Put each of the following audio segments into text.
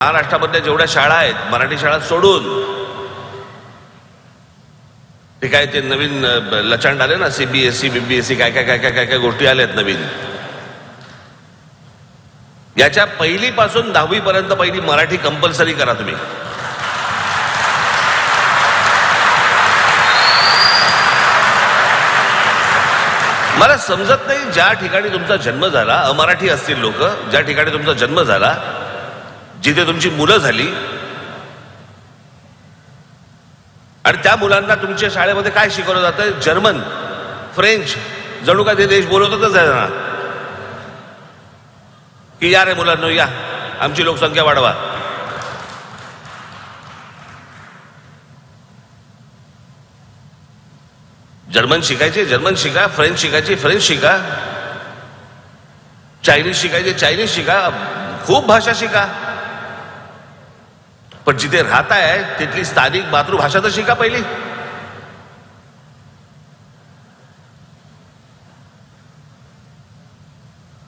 महाराष्ट्रामधल्या जेवढ्या शाळा आहेत मराठी शाळा सोडून ते काय ते नवीन लचांड आले ना सीबीएसई बीबीएसई काय काय काय काय काय काय गोष्टी आल्यात नवीन. याच्या पहिली पासून पहिली मराठी कंपल्सरी करा तुम्ही. मला समजत नाही ज्या ठिकाणी तुमचा जन्म झाला अमराठी असतील लोक ज्या ठिकाणी तुमचा जन्म झाला जिथे तुमची मुलं झाली आणि त्या मुलांना तुमच्या शाळेमध्ये काय शिकवलं जातं जर्मन फ्रेंच जणू काय ते देश बोलवतच आहे ना. की या रे मुलांनो या. आमची लोकसंख्या वाढवा. जर्मन शिकायचे जर्मन शिका फ्रेंच शिकायचे फ्रेंच शिका. चायनीज शिकायचे चायनीज शिका. खूप भाषा शिका. पण जिथे राहताय तिथली स्थानिक मातृभाषा तर शिका पहिली.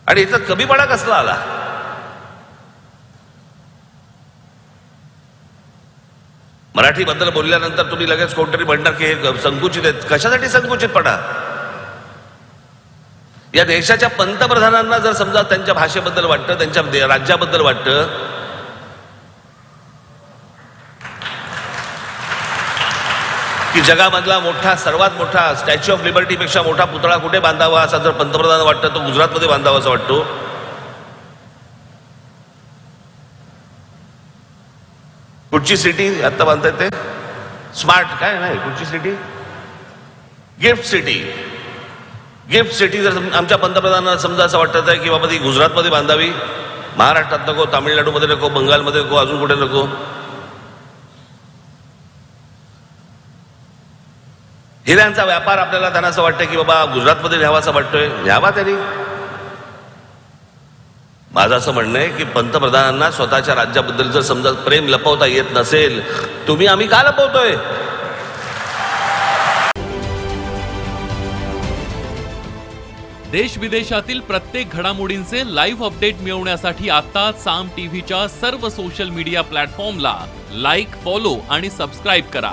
आणि इथं कमीपणा कसला आला? मराठीबद्दल बोलल्यानंतर तुम्ही लगेच कोणतरी म्हणणार की हे संकुचित आहेत. कशासाठी संकुचितपणा? या देशाच्या पंतप्रधानांना जर समजा त्यांच्या भाषेबद्दल वाटतं त्यांच्या राज्याबद्दल वाटतं की जगामधला मोठा सर्वात मोठा स्टॅच्यू ऑफ लिबर्टीपेक्षा मोठा पुतळा कुठे बांधावा असा जर पंतप्रधान वाटतं तो गुजरातमध्ये बांधावा असं वाटतो? कुठची सिटी आत्ता बांधतायत ते? स्मार्ट काय नाही कुठची city gift city gift city जर आमच्या पंतप्रधानांना समजा असं वाटत आहे की बाबा ती गुजरातमध्ये बांधावी. महाराष्ट्रात नको तामिळनाडूमध्ये नको बंगालमध्ये नको अजून कुठे नको? हिऱ्यांचा व्यापार आपल्याला त्यांना असं वाटतं की बाबा गुजरातमध्ये घ्यावा असं वाटतोय. घ्यावा त्यांनी. माझं असं म्हणणं आहे की पंतप्रधानांना स्वतःच्या राज्याबद्दल जर समजा प्रेम लपवता येत नसेल तुम्ही आम्ही का लपवतोय? देश विदेशातील प्रत्येक घडामोडींचे लाईव्ह अपडेट मिळवण्यासाठी आता साम टीव्हीच्या सर्व सोशल मीडिया प्लॅटफॉर्मला लाईक फॉलो आणि सबस्क्राईब करा.